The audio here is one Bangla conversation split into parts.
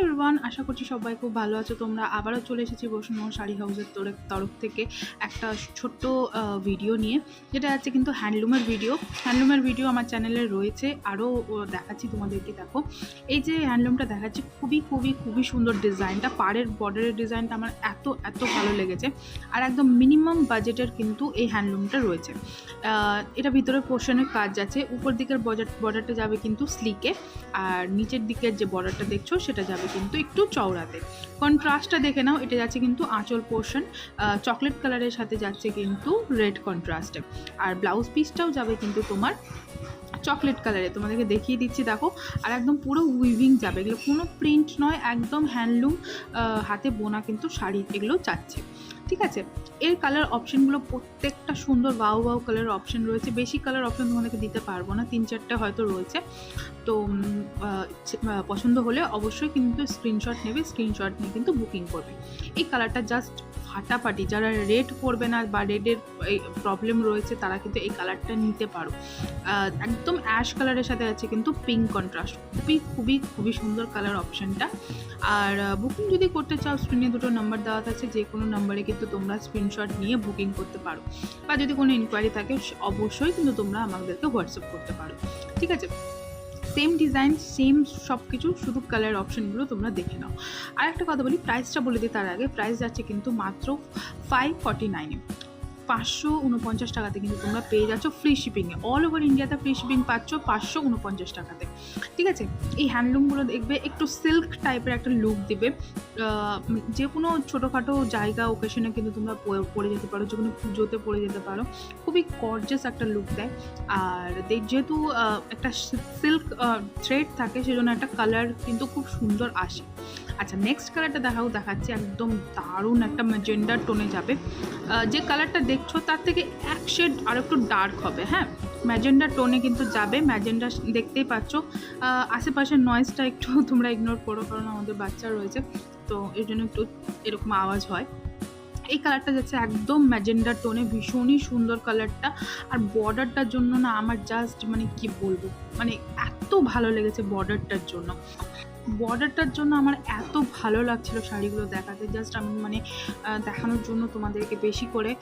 এভরিওয়ান আশা করছি সবাই খুব ভালো আছো। তোমরা আবারও চলে এসেছি বসুন শাড়ি হাউসের তোরে- তরফ থেকে একটা ছোট্ট ভিডিও নিয়ে, যেটা আছে কিন্তু হ্যান্ডলুমের ভিডিও হ্যান্ডলুমের ভিডিও আমার চ্যানেলে রয়েছে। আরও দেখাচ্ছি তোমাদেরকে, দেখো। এই যে হ্যান্ডলুমটা দেখাচ্ছি, খুবই খুবই খুবই সুন্দর ডিজাইনটা। পাড়ের, বর্ডারের ডিজাইনটা আমার এত এত ভালো লেগেছে। আর একদম মিনিমাম বাজেটের কিন্তু এই হ্যান্ডলুমটা রয়েছে। এটা ভিতরে পোর্শনের কাজ আছে। উপর দিকের বর্ডার বর্ডারটা যাবে কিন্তু স্লিকে আর নিচের দিকের যে বর্ডারটা দেখছ, সেটা যাবে কিন্তু একটু চওড়াতে। কন্ট্রাস্টটা দেখে নাও, এটা যাচ্ছে কিন্তু আঁচল পোর্শন চকলেট কালারের সাথে যাচ্ছে কিন্তু রেড কন্ট্রাস্টে আর ব্লাউজ পিসটাও যাবে কিন্তু তোমার চকলেট কালারে তোমাদেরকে দেখিয়ে দিচ্ছি, দেখো। আর একদম পুরো উইভিং যাবে। এগুলো কোনো প্রিন্ট নয়, একদম হ্যান্ডলুম হাতে বোনা কিন্তু শাড়ি এগুলো চাচ্ছে। ঠিক আছে? এর কালার অপশনগুলো প্রত্যেকটা সুন্দর ওয়াও ওয়াও কালার অপশন রয়েছে। বেশি কালার অপশান তোমাদেরকে দিতে পারব না, তিন চারটে হয়তো রয়েছে। তো পছন্দ হলে অবশ্যই কিন্তু স্ক্রিনশট নেবে স্ক্রিনশট নিয়ে কিন্তু বুকিং করবে। এই কালারটা জাস্ট ফাটাফাটি, যারা রেড পরবে না বা রেডের প্রবলেম রয়েছে, তারা কিন্তু এই কালারটা নিতে পারো। একদম অ্যাশ কালারের সাথে আছে কিন্তু পিঙ্ক কন্ট্রাস্ট খুবই খুবই খুবই সুন্দর কালার অপশানটা আর বুকিং যদি করতে চাও স্ক্রিনে দুটো নাম্বার দেওয়া আছে, যে কোনো নাম্বারে কিন্তু তোমরা স্ক্রিনশট নিয়ে বুকিং করতে পারো। বা যদি কোনো ইনকোয়ারি থাকে, অবশ্যই কিন্তু তোমরা আমাদেরকে হোয়াটসঅ্যাপ করতে পারো। ঠিক আছে? সেম ডিজাইন সেম সব কিছু শুধু কালার অপশনগুলো তোমরা দেখে নাও। আর একটা কথা বলি প্রাইসটা বলে দিই তার আগে। প্রাইস যাচ্ছে কিন্তু মাত্র ফাইভ ফর্টি নাইনে পাঁচশো উনপঞ্চাশ টাকাতে কিন্তু তোমরা পেয়ে যাচ্ছ ফ্রি শিপিংয়ে অল ওভার ইন্ডিয়াতে ফ্রি শিপিং পাচ্ছ পাঁচশো উনপঞ্চাশ টাকাতে। ঠিক আছে? এই হ্যান্ডলুমগুলো দেখবে একটু সিল্ক টাইপের একটা লুক দেবে। যে কোনো ছোটোখাটো জায়গা ওকেশনে কিন্তু তোমরা পরে- যেতে পারো, যে কোনো পুজোতে পরে যেতে পারো। খুবই গর্জাস একটা লুক দেয়। আর যেহেতু একটা সিল্ক থ্রেড থাকে, সেজন্য একটা কালার কিন্তু খুব সুন্দর আসে। আচ্ছা নেক্সট কালারটা দেখাও, দেখাচ্ছি। একদম দারুণ একটা ম্যাজেন্ডার টোনে যাবে। যে কালারটা দেখছ, তার থেকে এক শেড আর একটু ডার্ক হবে হ্যাঁ? ম্যাজেন্ডার টোনে কিন্তু যাবে। ম্যাজেন্ডা দেখতেই পাচ্ছ। আশেপাশের নয়েজটা একটু তোমরা ইগনোর করো, কারণ আমাদের বাচ্চা রয়েছে। তো এর জন্য একটু এরকম আওয়াজ হয়। এই কালারটা যাচ্ছে একদম ম্যাজেন্ডার টোনে ভীষণই সুন্দর কালারটা আর বর্ডারটার জন্য না, আমার জাস্ট মানে কি বলব? মানে এত ভালো লেগেছে বর্ডারটার জন্য। বর্ডারটার জন্য আমার এত ভালো লাগছিল শাড়িগুলো দেখাতে। জাস্ট আমি মানে দেখানোর জন্য তোমাদেরকে বেশি করে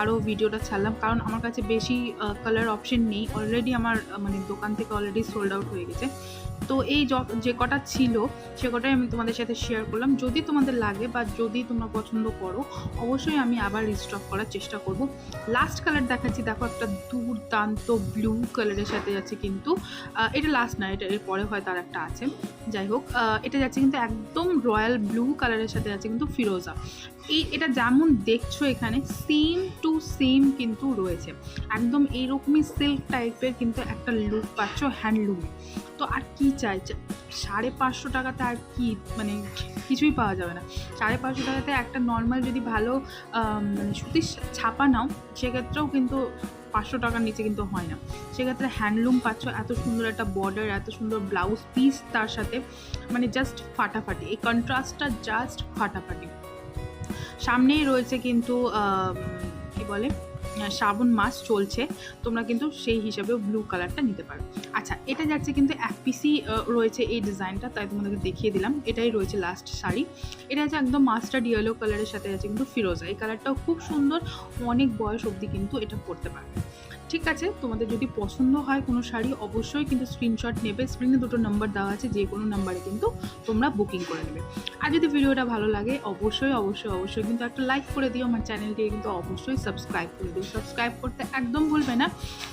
আরও ভিডিওটা ছাড়লাম। কারণ আমার কাছে বেশি কালার অপশন নেই। অলরেডি আমার মানে দোকান থেকে অলরেডি সোল্ড আউট হয়ে গেছে। তো এই যে কটা ছিল, সে কটাই আমি তোমাদের সাথে শেয়ার করলাম। যদি তোমাদের লাগে বা যদি তোমরা পছন্দ করো, অবশ্যই আমি আবার রিস্টক করার চেষ্টা করব। লাস্ট কালার দেখাচ্ছি, দেখো একটা দুর্দান্ত ব্লু কালারের সাথে যাচ্ছে কিন্তু এটা লাস্ট না, এটা এর পরে হয় তার একটা আছে। যাই হোক আহ, এটা যাচ্ছে কিন্তু একদম রয়্যাল ব্লু কালারের সাথে যাচ্ছে কিন্তু ফিরোজা। এই এটা যেমন দেখছ এখানে সেম টু সেম কিন্তু রয়েছে। একদম এইরকমই সিল্ক টাইপের কিন্তু একটা লুক পাচ্ছ হ্যান্ডলুমে তো আর কি চাই? সাড়ে পাঁচশো টাকাতে আর কি মানে কিছুই পাওয়া যাবে না। সাড়ে পাঁচশো টাকাতে একটা নর্মাল যদি ভালো মানে সুতির ছাপা নাও সেক্ষেত্রেও কিন্তু পাঁচশো টাকার নিচে কিন্তু হয় না। সেক্ষেত্রে হ্যান্ডলুম পাচ্ছ, এত সুন্দর একটা বর্ডার এত সুন্দর ব্লাউজ পিস তার সাথে মানে জাস্ট ফাটাফাটি। এই কন্ট্রাস্টটা জাস্ট ফাটাফাটি। সামনেই রয়েছে কিন্তু কি বলে? শ্রাবণ মাস চলছে, তোমরা কিন্তু সেই হিসাবে ব্লু কালারটা নিতে পারো। আচ্ছা এটা যাচ্ছে কিন্তু এক পিসি রয়েছে এই ডিজাইনটা তাই তোমাদেরকে দেখিয়ে দিলাম। এটাই রয়েছে লাস্ট শাড়ি। এটা আছে একদম মাস্টার্ড ইয়েলো কালারের সাথে আছে কিন্তু ফিরোজা। এই কালারটাও খুব সুন্দর, অনেক বয়স অবধি কিন্তু এটা করতে পারবে। ঠিক আছে, তোমাদের যদি পছন্দ হয় কোনো শাড়ি, অবশ্যই কিন্তু স্ক্রিনশট নেবে। স্ক্রিনে দুটো নাম্বার দেওয়া আছে, যে কোনো নাম্বারে কিন্তু তোমরা বুকিং করে নেবে। আর যদি ভিডিওটা ভালো লাগে, অবশ্যই অবশ্যই অবশ্যই কিন্তু একটা লাইক করে দিও আমার চ্যানেলটিকে কিন্তু অবশ্যই সাবস্ক্রাইব করে দিও। সাবস্ক্রাইব করতে একদম ভুলবে না।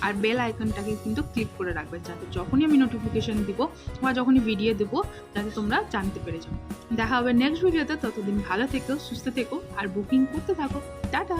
আর বেল আইকনটাকে কিন্তু ক্লিক করে রাখবে, যাতে যখনই আমি নোটিফিকেশান দিব বা যখনই ভিডিও দেবো, যাতে তোমরা জানতে পেরে যাও। দেখা হবে নেক্সট ভিডিওতে ততদিন ভালো থেকো, সুস্থ থেকো, আর বুকিং করতে থাকো। টাটা!